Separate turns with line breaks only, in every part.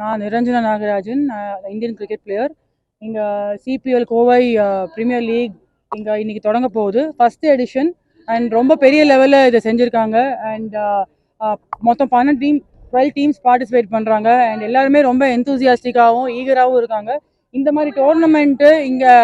நான் Niranjana Nagarajan Indian cricket player. இங்கே CPL Kovai premier league இங்கே இன்னைக்கு தொடங்க போகுது. ஃபஸ்ட்டு எடிஷன் அண்ட் ரொம்ப பெரிய லெவலில் இதை செஞ்சுருக்காங்க. அண்ட் மொத்தம் பன்னெண்டு டீம் டுவெல் டீம்ஸ் பார்ட்டிசிபேட் பண்ணுறாங்க அண்ட் எல்லாருமே ரொம்ப எந்தூசியாஸ்டிக்காகவும் ஈகராகவும் இருக்காங்க. இந்த மாதிரி டோர்னமெண்ட்டு இங்கே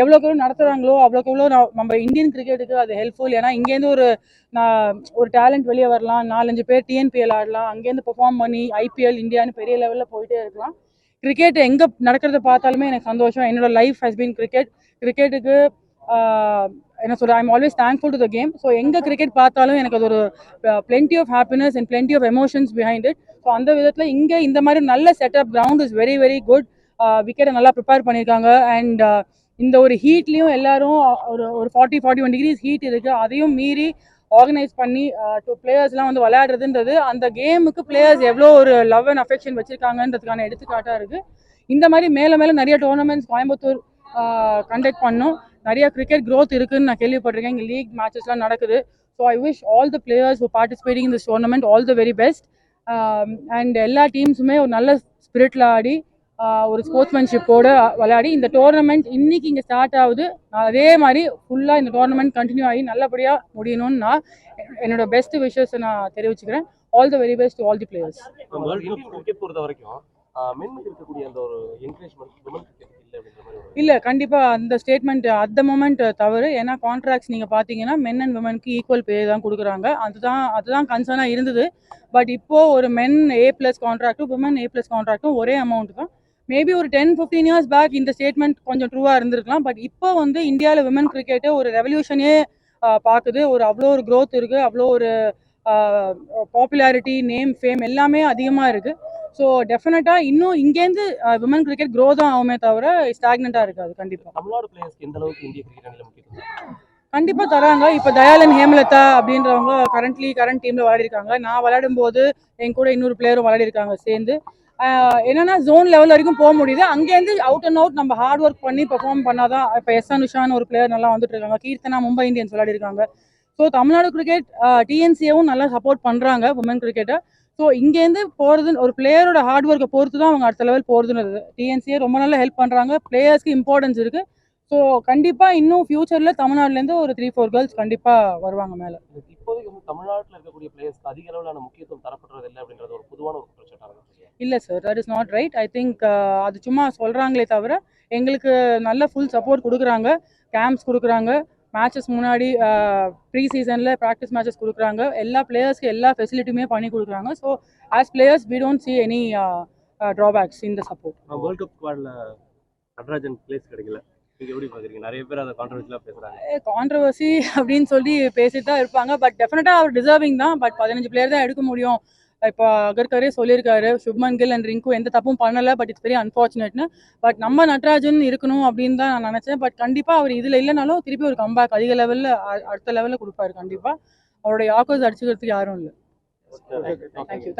எவ்வளோக்கு எவ்வளோ நடத்துகிறாங்களோ அவ்வளோக்கு எவ்வளோ நம்ம இந்தியன் கிரிக்கெட்டுக்கு அது ஹெல்ப்ஃபுல் ஏன்னா இங்கேருந்து ஒரு நான் ஒரு டேலண்ட் வெளியே வரலாம். நாலஞ்சு பேர் டிஎன்பிஎல் ஆடலாம். அங்கேருந்து பெர்ஃபார்ம் பண்ணி ஐபிஎல் இந்தியான்னு பெரிய லெவலில் போயிட்டே இருக்கலாம். கிரிக்கெட் எங்கே நடக்கிறத பார்த்தாலுமே எனக்கு சந்தோஷம். என்னோட லைஃப் ஹஸ் பீன் கிரிக்கெட் கிரிக்கெட்டுக்கு என்ன சொல்ற I'm always thankful to the game so எங்கே கிரிக்கெட் பார்த்தாலும் எனக்கு அது ஒரு plenty of happiness and plenty of emotions behind it so அந்த விதத்தில் இங்கே இந்த மாதிரி நல்ல setup ground is very very good விக்கெட்டை நல்லா ப்ரிப்பேர் பண்ணியிருக்காங்க. அண்ட் இந்த ஒரு ஹீட்லேயும் எல்லாரும் ஒரு ஒரு forty forty one degrees heat இருக்குது அதையும் மீறி ஆர்கனைஸ் பண்ணி டூ பிளேயர்ஸ்லாம் வந்து விளையாடுறதுன்றது அந்த கேமுக்கு பிளேயர்ஸ் எவ்வளோ ஒரு லவ் அண்ட் அஃபெக்ஷன் வச்சிருக்காங்கன்றதுக்கான எடுத்துக்காட்டாக இருக்குது இந்த மாதிரி மேலே மேலே நிறைய டோர்னமெண்ட்ஸ் கோயம்புத்தூர் கண்டக்ட் பண்ணோம். நிறைய கிரிக்கெட் க்ரோத் இருக்குதுன்னு நான் கேள்விப்பட்டிருக்கேன். இங்கே லீக் மேட்சஸ்லாம் நடக்குது. So I wish all the players participating இந்த tournament all the very best and எல்லா டீம்ஸுமே ஒரு நல்ல ஸ்பிரிட்டில் ஆடி ஒரு ஸ்போர்ட்ஸ்மேன்ஷிப்போட விளையாடி இந்த டோர்னமெண்ட் இன்னைக்கு இங்கே ஸ்டார்ட் ஆகுது. அதே மாதிரி ஃபுல்லாக இந்த டோர்னமெண்ட் கண்டினியூ ஆகி நல்லபடியாக முடியணும்னு நான் என்னோட பெஸ்ட் விஷஸ் நான் தெரிவிச்சுக்கிறேன். All the very best all the players
பொறுத்த வரைக்கும் இல்லை
கண்டிப்பாக அந்த ஸ்டேட்மெண்ட் அட் மொமெண்ட் தவறு. ஏன்னா கான்ட்ராக்ட்ஸ் நீங்கள் பார்த்தீங்கன்னா மென் அண்ட் விமனுக்கு ஈக்குவல் பே தான் கொடுக்குறாங்க. அதுதான் அதுதான் கன்சர்னாக இருந்தது. பட் இப்போ ஒரு மென் ஏ ப்ளஸ் கான்ட்ராக்ட்டும் விமன் ஏ ப்ளஸ் கான்ட்ராக்ட்டும் ஒரே அமௌண்ட் தான் மேபி ஒரு டென் ஃபிஃப்டீன் இயர்ஸ் பேக் இந்த ஸ்டேட்மெண்ட் கொஞ்சம் ட்ரூவாக இருந்திருக்கலாம். பட் இப்போ வந்து இந்தியாவில் விமன் கிரிக்கெட்டு ஒரு ரெவல்யூஷனே பார்க்குது ஒரு அவ்வளோ ஒரு growth இருக்குது அவ்வளோ ஒரு பாப்புலாரிட்டி நேம் ஃபேம் எல்லாமே அதிகமாக இருக்குது ஸோ டெஃபினட்டாக இன்னும் இங்கேருந்து விமன் கிரிக்கெட் க்ரோ தான் ஆகுமே தவிர ஸ்டாக்னண்ட்டாக இருக்காது கண்டிப்பாக
தமிழ்நாடு பிளேயர்ஸ்க்கு எந்த அளவுக்கு இந்திய கிரிக்கெட் அணியில் முக்கியத்துவம் தராங்க?
இப்போ தயாளன் ஹேமலதா அப்படின்றவங்க கரண்ட்லி கரண்ட் டீம்ல விளையாடிருக்காங்க. நான் விளையாடும் போது என் கூட இன்னொரு பிளேயரும் விளையாடிருக்காங்க சேர்ந்து. என்னன்னா ஜோன் லெவல் வரைக்கும் போக முடியுது. அங்கேருந்து அவுட் அண்ட் அவுட் நம்ம ஹார்ட் ஒர்க் பண்ணி பெர்ஃபார்ம் பண்ணாதான் இப்போ எஸ் அனுஷான்னு ஒரு பிளேயர் நல்லா வந்துட்டு இருக்காங்க. கீர்த்தனா மும்பை இந்தியன்ஸ் விளையாடிருக்காங்க ஸோ தமிழ்நாடு கிரிக்கெட் டிஎன்சியும் நல்லா சப்போர்ட் பண்ணுறாங்க உமன் கிரிக்கெட்டை ஸோ இங்கேருந்து போகிறது ஒரு பிளேயரோட ஹார்ட் ஒர்க்கை பொறுத்து தான் அவங்க அடுத்த லெவல் போகிறதுன்றது டிஎன்சியே ரொம்ப நல்லா ஹெல்ப் பண்ணுறாங்க பிளேயர்ஸ்க்கு இம்பார்ட்டன்ஸ் இருக்குது ஸோ கண்டிப்பாக இன்னும் ஃபியூச்சரில் தமிழ்நாடுலேருந்து ஒரு த்ரீ ஃபோர் கேர்ள்ஸ் கண்டிப்பாக வருவாங்க மேலே.
தமிழ்நாட்டில் இருக்கக்கூடிய பிளேயர்ஸ்க்கு அதிக அளவிலான முக்கியத்துவம் தரப்படுறது இல்லை அப்படின்றது ஒரு பொதுவான ஒரு குற்றச்சாட்டாக இருக்கு
இல்லை sir that is not right I think அது சும்மா சொல்கிறாங்களே தவிர எங்களுக்கு நல்ல ஃபுல் சப்போர்ட் கொடுக்குறாங்க. கேம்ப்ஸ் கொடுக்குறாங்க. மேட்சஸ் முன்னாடி ப்ரீ சீசனில் ப்ராக்டிஸ் மேட்சஸ் கொடுக்குறாங்க. எல்லா பிளேயர்ஸ்க்கு எல்லா ஃபெசிலிட்டியுமே பண்ணி கொடுக்குறாங்க. So as players we don't see any drawbacks in the support.
World cup ஸ்குவாட்ல Natarajan place கிடைக்கல. நீங்க எப்படி பாக்குறீங்க? நிறைய பேர் அதை கான்ட்ரவர்சியலாக பேசுறாங்க.
கான்ட்ரவர்சி அப்படின்னு சொல்லி பேசிட்டு தான் இருப்பாங்க. பட் டெஃபினட்டாக அவர் டிசர்விங் தான். பட் பதினஞ்சு பிளேயர் தான் எடுக்க முடியும். இப்போ அகர்கரே சொல்லியிருக்காரு சுப்மன் கில் அண்ட் ரிங்கு எந்த தப்பும் பண்ணலை. பட் இட்ஸ் வெரி அன்ஃபார்ச்சுனேட்னு பட் நம்ம நட்ராஜன் இருக்கணும் அப்படின்னு தான் நான் நினச்சேன். பட் கண்டிப்பாக அவர் இதில் இல்லைனாலும் திருப்பி ஒரு கம்பேக் அதிக லெவலில் அடுத்த லெவலில் கொடுப்பாரு கண்டிப்பாக அவருடைய யாக்கர்ஸ் அடிச்சுக்கிறதுக்கு யாரும் இல்லை. தேங்க்யூ